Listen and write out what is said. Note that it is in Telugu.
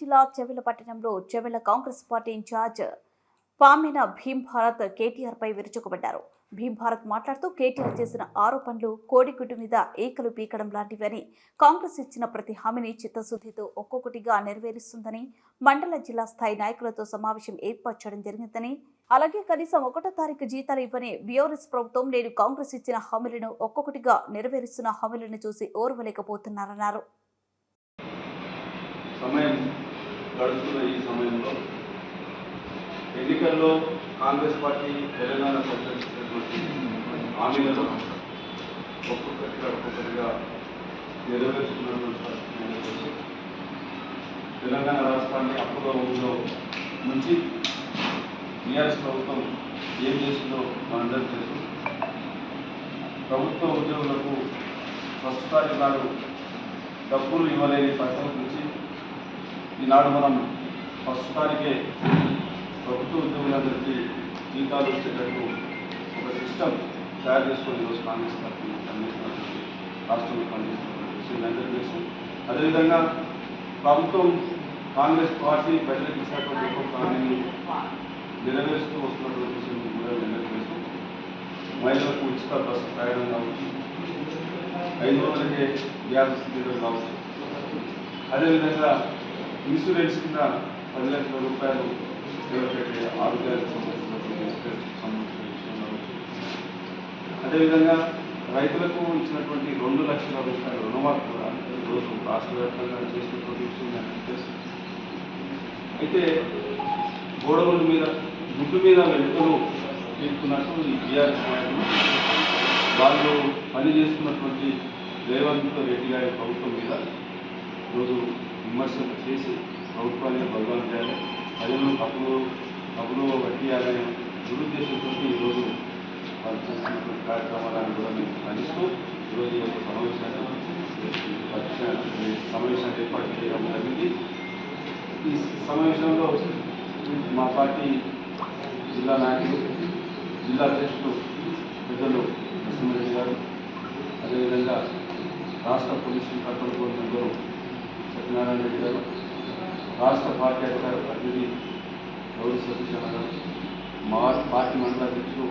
జిల్లా చెవెల పట్టణంలో చెవెల కాంగ్రెస్ పార్టీ ఇన్ఛార్జ్ పామిన భీమ్ భారత్ కేటీఆర్ పై విరుచుకుపడ్డారు. భీమ్ భారత్ మాట్లాడుతూ కేటీఆర్ చేసిన ఆరోపణలు కోడిగుడ్డు మీద ఏకలు పీకడం లాంటివని కాంగ్రెస్ ఇచ్చిన ప్రతి హామీని చిత్తశుద్ధితో ఒక్కొక్కటిగా నెరవేరుస్తుందని మండల జిల్లా స్థాయి నాయకులతో సమావేశం ఏర్పాటు చేయడం జరిగిందని అలాగే కనీసం ఒకటో తారీఖు జీతాలు ఇవ్వని బీఆర్ఎస్ ప్రభుత్వం నేడు కాంగ్రెస్ ఇచ్చిన హామీలను ఒక్కొక్కటిగా నెరవేరుస్తున్న హామీలను చూసి ఓర్వలేకపోతున్నారన్నారు. సమయం గడుస్తున్న ఈ సమయంలో ఎన్నికల్లో కాంగ్రెస్ పార్టీ తెలంగాణ ప్రకటించినటువంటి హామీలను ఒక్కొక్కటిగా ఒక్కొక్కటిగా నెరవేర్చుకున్నటువంటి పరిస్థితి తెలంగాణ రాష్ట్రాన్ని అప్పులో ఊళ్ళో నుంచి టీఆర్ఎస్ ప్రభుత్వం ఏం చేసిందో మనందరం తెలుసు. ప్రభుత్వ ఉద్యోగులకు ఫస్ట్ నాడు డబ్బులు ఇవ్వలేని పరిస్థితి నుంచి ఈనాడు మనం ఫస్ట్ తారీఖే ప్రభుత్వ ఉద్యోగులందరికీ జీతాలు వచ్చేటట్టు ఒక సిస్టమ్ తయారు చేసుకొని ఈరోజు కాంగ్రెస్ పార్టీ పనిచేస్తున్నటువంటి రాష్ట్రంలో పనిచేస్తున్నటువంటి విషయం మీ అందరికీ తెలుసు. అదేవిధంగా ప్రభుత్వం కాంగ్రెస్ పార్టీ ప్రజలకు శాఖ ఒక్కొక్క నెరవేరుస్తూ వస్తున్నటువంటి విషయం కూడా మీ మహిళలకు ఉచిత బస్సు ప్రయాణం కావచ్చు ఐదు రోజులకే గ్యాస్ సిలిండర్ కావచ్చు. అదేవిధంగా ఇన్సూరెన్స్ కింద పది లక్షల రూపాయలు ఎవరికైతే ఆరోగ్యానికి సంబంధించిన సంబంధించిన విషయం అదేవిధంగా రైతులకు ఇచ్చినటువంటి రెండు లక్షల రూపాయల రుణమాఫీ కూడా ఈరోజు రాష్ట్ర వ్యాప్తంగా చేసినటువంటి విషయం తెలుసు. అయితే గోడవుల మీద గుడ్డు మీద వెంటలు తీసుకున్నట్టు ఈ బీఆర్ఎస్ నాయకులు వాళ్ళు పని చేస్తున్నటువంటి రేవంత్ రెడ్డి గారి ప్రభుత్వం మీద రోజు విమర్శలు చేసి ప్రభుత్వాన్ని బలవాన్ చేయాలి. ప్రజలను తప్పులు తప్పులు వడ్డీ ఆదాయం దురుద్దేశంతో ఈరోజు వాళ్ళు చేస్తున్నటువంటి కార్యక్రమాలను కూడా మేము ఖండిస్తూ ఈరోజు ఈ యొక్క సమావేశాన్ని సమావేశాన్ని ఏర్పాటు చేయడం జరిగింది. ఈ సమావేశంలో మా పార్టీ జిల్లా నాయకులు జిల్లా అధ్యక్షులు పెద్దలు నరసింహారెడ్డి గారు అదేవిధంగా రాష్ట్ర police control board member Satyanarayana Reddy గారు రాష్ట్ర పార్టీ అధికార ప్రతినిధి గౌరీ సతీష్ గారు మా పార్టీ మండల అధ్యక్షుడు